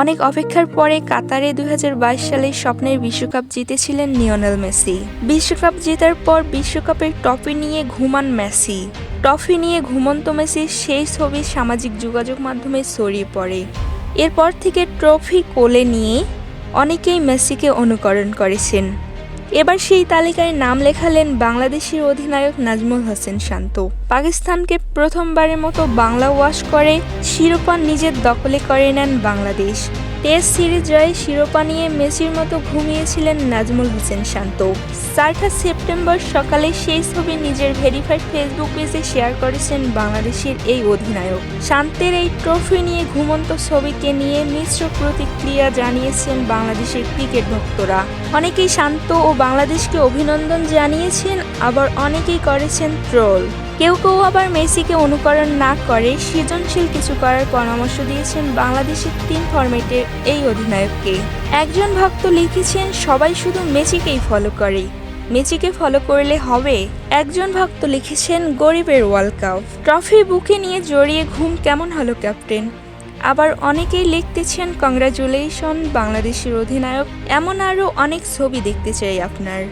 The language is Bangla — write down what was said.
অনেক অপেক্ষার পরে কাতারে দু হাজার বাইশ সালে স্বপ্নের বিশ্বকাপ জিতেছিলেন লিওনেল মেসি। বিশ্বকাপ জেতার পর বিশ্বকাপের ট্রফি নিয়ে ঘুমান মেসি। ট্রফি নিয়ে ঘুমন্ত মেসির সেই ছবি সামাজিক যোগাযোগ মাধ্যমে ছড়িয়ে পড়ে। এরপর থেকে ট্রফি কোলে নিয়ে অনেকেই মেসিকে অনুকরণ করেছেন। এবার সেই তালিকায় নাম লেখালেন বাংলাদেশের অধিনায়ক নাজমুল হোসেন শান্ত। পাকিস্তানকে প্রথমবারের মতো বাংলা ওয়াশ করে শিরোপা নিজের দখলে করে নেন বাংলাদেশ। টেস্ট সিরিজ জয়ে শিরোপা নিয়ে মেসির মতো ঘুমিয়েছিলেন নাজমুল হোসেন শান্ত। চারটা সেপ্টেম্বর সকালে সেই ছবি নিজের ভেরিফাইড ফেসবুক পেজে শেয়ার করেছেন বাংলাদেশের এই অধিনায়ক। শান্তের এই ট্রফি নিয়ে ঘুমন্ত ছবিকে নিয়ে মিশ্র প্রতিক্রিয়া জানিয়েছেন বাংলাদেশের ক্রিকেট ভক্তরা অনেকেই শান্ত ও বাংলাদেশকে অভিনন্দন জানিয়েছেন, আবার অনেকেই করেছেন ট্রোল। কেউ কেউ আবার মেসিকে অনুকরণ না করে সৃজনশীল কিছু করার পরামর্শ দিয়েছেন বাংলাদেশের তিন ফরম্যাটের এই অধিনায়ককে। একজন ভক্ত লিখেছেন, সবাই শুধু মেসিকেই ফলো করে। মেসিকে ফলো করলে হবে। একজন ভক্ত লিখেছেন, গরিবের ওয়ার্ল্ড কাপ। ট্রফি বুকে নিয়ে জড়িয়ে ঘুম কেমন হলো, ক্যাপ্টেন? আবার অনেকেই লিখতেছেন কংগ্রাচুলেশন বাংলাদেশের অধিনায়ক। এমন আরও অনেক ছবি দেখতে চাই আপনার।